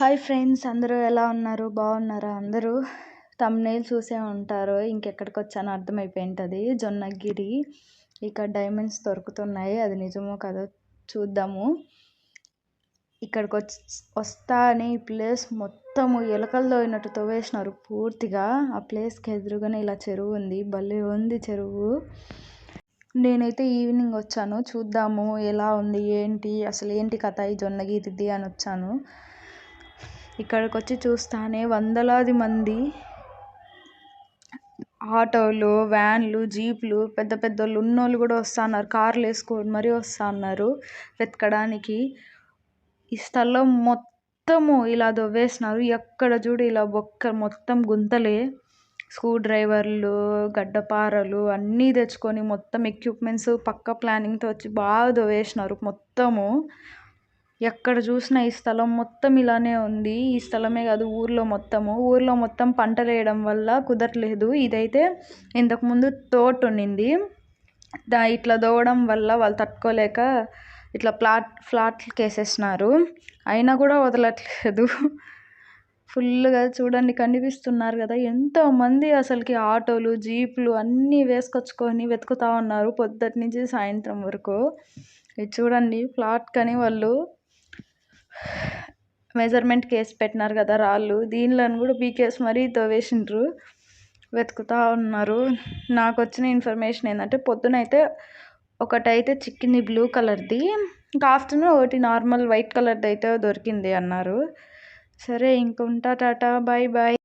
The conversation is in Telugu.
హాయ్ ఫ్రెండ్స్ అందరూ ఎలా ఉన్నారు? బాగున్నారా అందరూ? తమ్నేల్ చూసే ఉంటారు ఇంకెక్కడికి వచ్చానో అర్థమైపోయింటుంది. జొన్నగిరి ఇక్కడ డైమండ్స్ దొరుకుతున్నాయి. అది నిజమో కదా చూద్దాము. ఇక్కడికి వచ్చి వస్తా అని ఈ ప్లేస్ మొత్తము ఎలకలు తోయినట్టు తవ్వేసినారు పూర్తిగా. ఆ ప్లేస్కి ఎదురుగానే ఇలా చెరువు ఉంది. భలే ఉంది చెరువు. నేనైతే ఈవినింగ్ వచ్చాను. చూద్దాము ఎలా ఉంది ఏంటి అసలు ఏంటి కథ ఈ జొన్నగిరిది అని వచ్చాను. ఇక్కడికి వచ్చి చూస్తానే వందలాది మంది ఆటోలు వ్యాన్లు జీప్లు పెద్ద పెద్ద వాళ్ళు ఉన్నోళ్ళు కూడా వస్తున్నారు కార్లు వేసుకొని మరీ వస్తున్నారు వెతకడానికి. ఈ స్థలం మొత్తము ఇలా దవ్వేసినారు. ఎక్కడ చూడు ఇలా బొక్క మొత్తం గుంతలే. స్క్రూ డ్రైవర్లు గడ్డపారలు అన్నీ తెచ్చుకొని మొత్తం ఎక్విప్మెంట్స్ పక్క ప్లానింగ్తో వచ్చి బాగా దవ్వేసినారు మొత్తము. ఎక్కడ చూసినా ఈ స్థలం మొత్తం ఇలానే ఉంది. ఈ స్థలమే కాదు ఊర్లో మొత్తము. ఊర్లో మొత్తం పంటలు వేయడం వల్ల కుదరలేదు. ఇదైతే ఇంతకుముందు తోట ఉండింది. దా ఇట్లా దోవడం వల్ల వాళ్ళు తట్టుకోలేక ఇట్లా ప్లాట్ ఫ్లాట్లకు వేసేసినారు అయినా కూడా వదలట్లేదు. ఫుల్గా చూడండి కనిపిస్తున్నారు కదా. ఎంతోమంది అసలుకి ఆటోలు జీపులు అన్నీ వేసుకొచ్చుకొని వెతుకుతా ఉన్నారు పొద్దుటి నుంచి సాయంత్రం వరకు. ఇది చూడండి ఫ్లాట్ కానీ వాళ్ళు మెజర్మెంట్ కేసు పెట్టినారు కదా రాళ్ళు. దీనిలో కూడా పీకేసి మరీ తవ్వేసిండ్రు. వెతుకుతూ ఉన్నారు. నాకు వచ్చిన ఇన్ఫర్మేషన్ ఏంటంటే పొద్దునైతే ఒకటైతే చిక్కింది బ్లూ కలర్ది. ఇంకా ఆఫ్టర్నూన్ ఒకటి నార్మల్ వైట్ కలర్ది అయితే దొరికింది అన్నారు. సరే ఇంక ఉంటా టాటా. Bye bye.